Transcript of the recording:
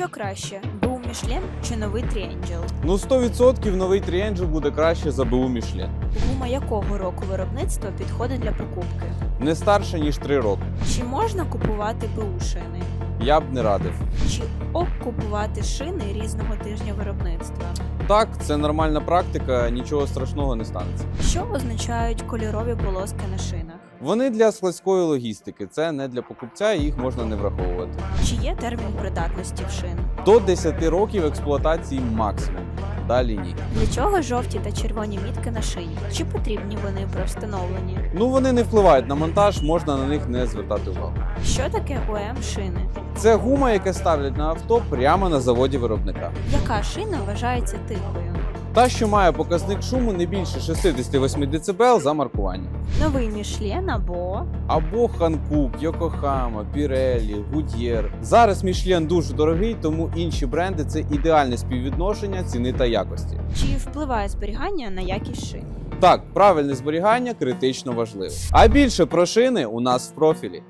Що краще, БУ Мішлен чи новий Тріенджел? Ну 100% новий Тріенджел буде краще за БУ Мішлен. Гума якого року виробництва підходить для покупки? Не старше ніж 3 роки. Чи можна купувати БУ шини? Я б не радив. Чи ок купувати шини різного тижня виробництва? Так, це нормальна практика, нічого страшного не станеться. Що означають кольорові полоски на шинах? Вони для складської логістики, це не для покупця, їх можна не враховувати. Чи є термін придатності в шин? До 10 років експлуатації максимум. Далі ні. Для чого жовті та червоні мітки на шині? Чи потрібні вони при встановленні? Ну вони не впливають на монтаж, можна на них не звертати увагу. Що таке ОМ шини? Це гума, яке ставлять на авто прямо на заводі виробника. Яка шина вважається тихою? Та, що має показник шуму не більше 68 дБ за маркуванням. Новий Мішлен або Або Ханкук, Йокохама, Пірелі, Гуд'єр. Зараз Мішлен дуже дорогий, тому інші бренди це ідеальне співвідношення ціни та якості. чи впливає зберігання на якість шин? Так, правильне зберігання критично важливо. А більше про шини у нас в профілі.